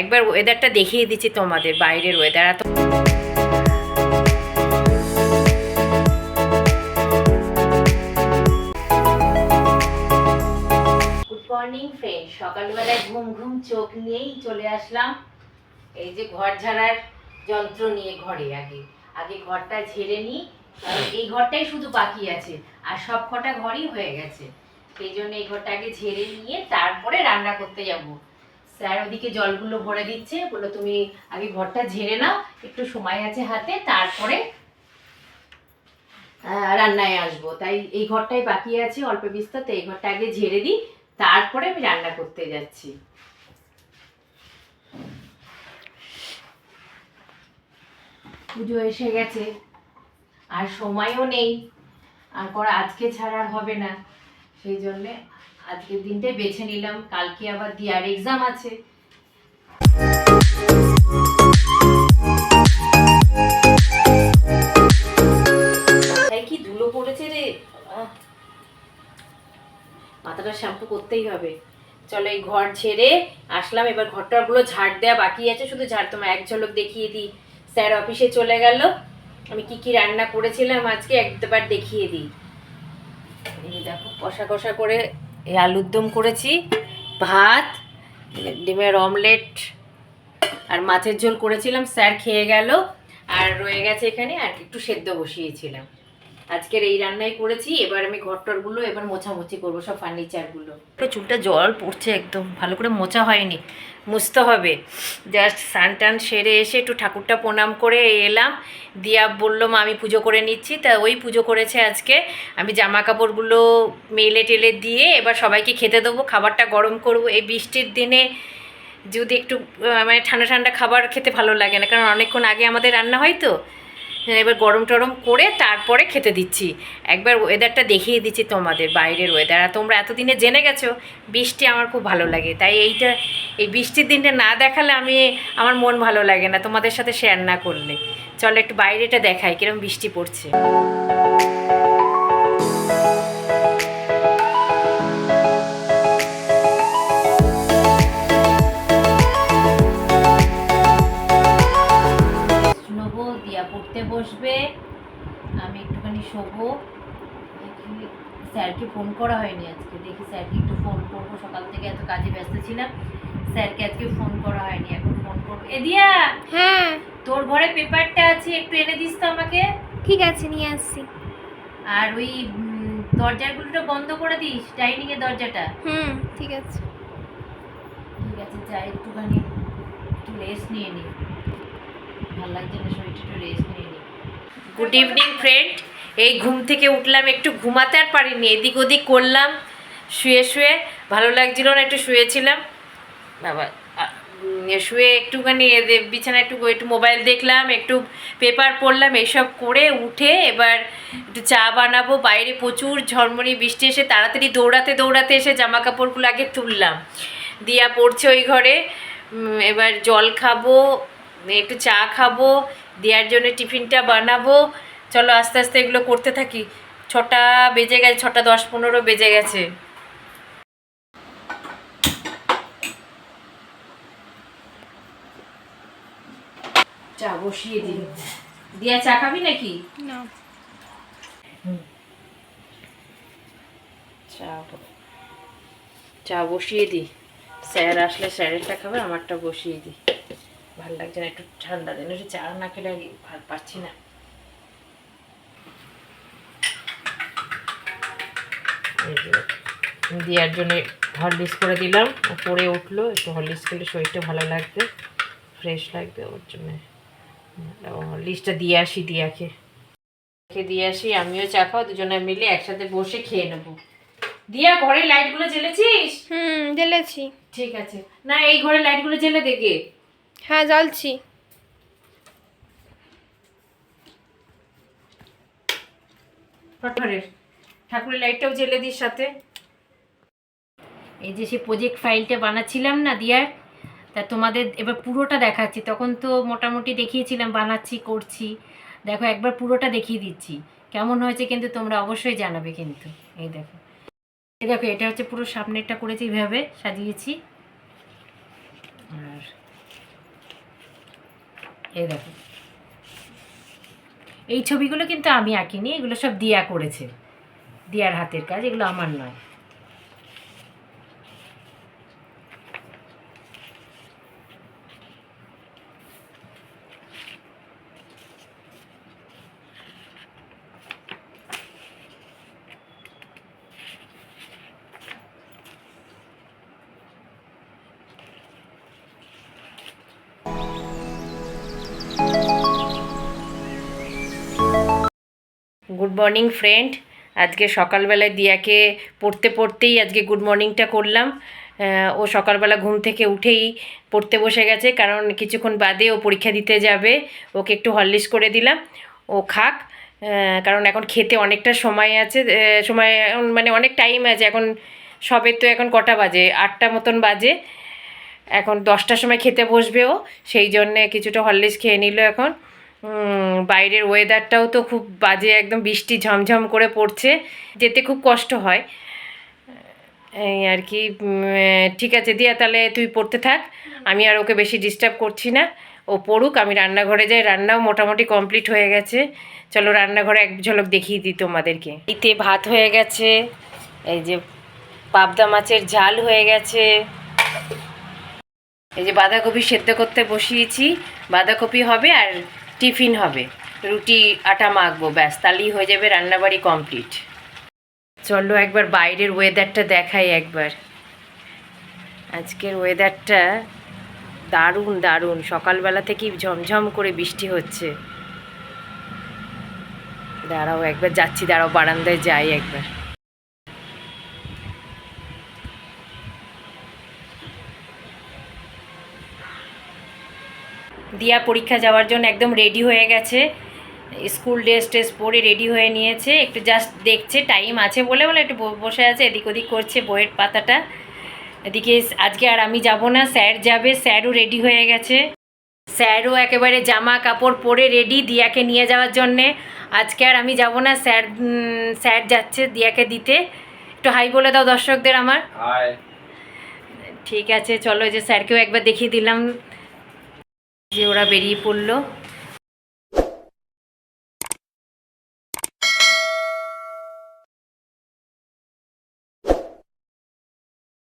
একবার ওয়েদারটা দেখিয়ে দিচ্ছি তোমাদের বাইরের ওয়েদার এত মর্নিং ফ্রেন্ড সকালবেলায় ঘুম ঘুম চোখ নিয়েই চলে আসলাম। এই যে ঘর ঝাড়ার যন্ত্র নিয়ে ঘরে আগে। আগে ঘরটা ঝেড়ে নিই। এই ঘরটাই শুধু বাকি আছে। আর সব কটা ঘরই হয়ে গেছে। সেই জন্য এই ঘরটা আগে ঝেড়ে নিয়ে তারপরে রান্না করতে যাব। স্যার ওদিকে জলগুলো ভরে দিচ্ছে, বলল তুমি আগে ঘরটা ঝেড়ে নাও, একটু সময় আছে হাতে, তারপরে রান্নায় আসব। তাই এই ঘরটাই বাকি আছে, অল্প বিস্তর এই ঘরটা আগে ঝেড়ে দিই, তারপরে আমি রান্না করতে যাচ্ছি। পুজো এসে গেছে, আর সময়ও নেই, আর করা আজকে ছাড়া হবে না, সেই জন্যে আজকের দিনটাই বেছে নিলাম, কালকে আবার দিয়ার এক্সাম আছে। কি ধুলো পড়েছে রে? মাথাটা শ্যাম্পু করতেই হবে। চলো এই ঘর ছেড়ে আসলাম, এবার ঘরটাগুলো ঝাড় দেওয়া বাকি আছে, শুধু ঝাড় তোমার এক ঝলক দেখিয়ে দিই। স্যার অফিসে চলে গেল। আমি কি কি রান্না করেছিলাম আজকে একবার দেখিয়ে দিই। দেখো, কষা কষা করে এই আলুর দম করেছি, ভাত, ডিমের অমলেট, আর মাছের ঝোল করেছিলাম, স্যার খেয়ে গেল, আর রয়ে গেছে এখানে, আর একটু সেদ্ধ বসিয়েছিলাম। আজকের এই রান্নাই করেছি, এবার আমি ঘরটরগুলো এবার মোছামুছি করব, সব ফার্নিচারগুলো। চুলটা জল পড়ছে একদম, ভালো করে মোছা হয়নি, মুছতে হবে। জাস্ট স্নান টান সেরে এসে একটু ঠাকুরটা প্রণাম করে এলাম, দিয়া বলল, মা, আমি পুজো করে নিচ্ছি। তা ওই পুজো করেছে আজকে। আমি জামা কাপড়গুলো মেলে টেলে দিয়ে এবার সবাইকে খেতে দেবো, খাবারটা গরম করব। এই বৃষ্টির দিনে যদি একটু মানে ঠান্ডা ঠান্ডা খাবার খেতে ভালো লাগে না, কারণ অনেকক্ষণ আগে আমাদের রান্না হয় তো। এবার গরম টরম করে তারপরে খেতে দিচ্ছি। একবার ওয়েদারটা দেখিয়ে দিচ্ছি তোমাদের বাইরের ওয়েদার আর তোমরা এতদিনে জেনে গেছো, বৃষ্টি আমার খুব ভালো লাগে। তাই এইটা, এই বৃষ্টির দিনটা না দেখালে আমি, আমার মন ভালো লাগে না। তোমাদের সাথে শেয়ার না করলে। চলো একটু বাইরেটা দেখাই, কিরম বৃষ্টি পড়ছে। শোবো দেখি স্যারকে ফোন করা হয়নি আজকে। দেখি স্যারকে একটু ফোন করব। সকাল থেকে এত কাজে ব্যস্ত ছিলাম। স্যারকে আজকে ফোন করা হয়নি। এখন ফোন করব। এ দিয়া হ্যাঁ। তোর ঘরে পেপারটা আছে? একটু এনে দিস তো আমাকে। ঠিক আছে নিয়ে আসছি। আর ওই উম, দরজাগুলোটা বন্ধ করে দিস। ডাইনিং এর দরজাটা। হুম ঠিক আছে। ঠিক আছে যা একটুখানি একটু রেস্ট নিয়ে নি। ভালো লাগছে না শরীরটা একটু রেস্ট নিয়ে নি। গুড ইভিনিং ফ্রেন্ড এই ঘুম থেকে উঠলাম, একটু ঘুমাতে আর পারিনি, এদিক ওদিক করলাম, শুয়ে শুয়ে, ভালো লাগছিল না, একটু শুয়েছিলাম। বাবা শুয়ে একটুখানি বিছানায় একটু একটু মোবাইল দেখলাম, একটু পেপার পড়লাম, এইসব করে উঠে এবার একটু চা বানাবো, বাইরে প্রচুর ঝড়মড়ি, বৃষ্টি এসে তাড়াতাড়ি দৌড়াতে দৌড়াতে এসে জামা কাপড়গুলো আগে তুললাম। দিয়া পড়ছে ওই ঘরে এবার জল খাব, একটু চা খাব, দেওয়ার জন্য টিফিনটা বানাবো চলো আস্তে আস্তে এগুলো করতে থাকি। ছটা বেজে গেছে ছটা দশ পনেরো বেজে গেছে। চা বসিয়ে দিল দিয়া চা খাবি নাকি? না। চা চা বসিয়ে দিই। স্যার আসলে স্যারেরটা খাবে আমারটা বসিয়ে দিই। ভালো লাগছে না একটু ঠান্ডা দিন। একটু চা না খেলে আর ভালো পাচ্ছি না এই যে দেওয়ার জন্য হরলিক্স করে দিলাম। পড়ে উঠল একটু হরলিক্স করলে শরীরটা ভালো লাগবে ফ্রেশ লাগবে ওর জন্য। হরলিক্সটা দিয়ে আসি দিয়াকে দিয়ে আসি আমিও চা খাও দুজনে মিলে একসাথে বসে খেয়ে নেব। দিয়া ঘরে লাইটগুলো জ্বেলেছিস? হুম জ্বেলেছি। ঠিক আছে। না এই ঘরে লাইটগুলো জ্বেলে দেখে হ্যাঁ জ্বলছি। ফটফটের ঠাকুরের লাইটটাও জ্বেলে দিস সাথে। এই যে সে প্রজেক্ট ফাইলটা বানাচ্ছিলাম না দিয়ার, তা তোমাদের এবার পুরোটা দেখাচ্ছি। তখন তো মোটামুটি দেখিয়েছিলাম, বানাচ্ছি, করছি। দেখো, একবার পুরোটা দেখিয়ে দিচ্ছি। কেমন হয়েছে কিন্তু তোমরা অবশ্যই জানাবে কিন্তু। এই দেখো। এই দেখো, এটা হচ্ছে পুরো সামনেরটা করেছি এইভাবে সাজিয়েছি। আর এই দেখো। এই ছবিগুলো কিন্তু আমি আঁকিনি, এগুলো সব দিয়া করেছে। দিয়ার হাতের কাজ, এগুলো আমার নয়। গুড মর্নিং ফ্রেন্ড আজকে সকালবেলায় দিয়াকে পড়তে পড়তেই আজকে গুড মর্নিংটা করলাম। ও সকালবেলা ঘুম থেকে উঠেই পড়তে বসে গেছে, কারণ কিছুক্ষণ বাদে ও পরীক্ষা দিতে যাবে। ওকে একটু হরলিক্স করে দিলাম। ও খাক কারণ এখন খেতে অনেকটা সময় আছে সময় মানে অনেক টাইম আছে। এখন সবে তো এখন কটা বাজে? আটটা মতন বাজে। এখন দশটার সময় খেতে বসবে ও, সেই জন্যে কিছুটা হরলিক্স খেয়ে নিল এখন। বাইরের ওয়েদারটাও তো খুব বাজে, একদম বৃষ্টি ঝমঝম করে পড়ছে, যেতে খুব কষ্ট হয়। এই আর কি ঠিক আছে, দিয়া তাহলে তুই পড়তে থাক, আমি আর ওকে বেশি ডিস্টার্ব করছি না। ও পড়ুক, আমি রান্নাঘরে যাই, রান্নাও মোটামুটি কমপ্লিট হয়ে গেছে। চলো রান্নাঘরে এক ঝলক দেখিয়ে দিই তোমাদেরকে। এতে ভাত হয়ে গেছে, এই যে পাবদা মাছের ঝাল হয়ে গেছে। এই যে বাঁধাকপি সেদ্ধ করতে বসিয়েছি, বাঁধাকপি হবে আর টিফিন হবে। রুটি, আটা মাখবো, ব্যাস, তাহলেই হয়ে যাবে রান্নাবাড়ি কমপ্লিট চলো একবার বাইরের ওয়েদারটা দেখাই একবার। আজকের ওয়েদারটা দারুণ দারুণ। সকালবেলা থেকেই ঝমঝম করে বৃষ্টি হচ্ছে। দাঁড়াও, একবার যাচ্ছি, দাঁড়াও, বারান্দায় যাই একবার। দিয়া পরীক্ষা যাওয়ার জন্য একদম রেডি হয়ে গেছে। স্কুল ড্রেস ট্রেস পরে রেডি হয়ে নিয়েছে। একটু জাস্ট দেখছে টাইম আছে বলে বলে একটু বসে আছে এদিক ওদিক করছে বইয়ের পাতাটা। এদিকে আজকে আর আমি যাব না স্যার যাবে স্যারও রেডি হয়ে গেছে। স্যারও একেবারে জামা কাপড় পরে রেডি দিয়াকে নিয়ে যাওয়ার জন্যে। আজকে আর আমি যাব না স্যার স্যার যাচ্ছে দিয়াকে দিতে। একটু হাই বলে দাও দর্শকদের আমার। ঠিক আছে চলো যে স্যারকেও একবার দেখিয়ে দিলাম। যে ওরা বেরিয়ে পড়ল।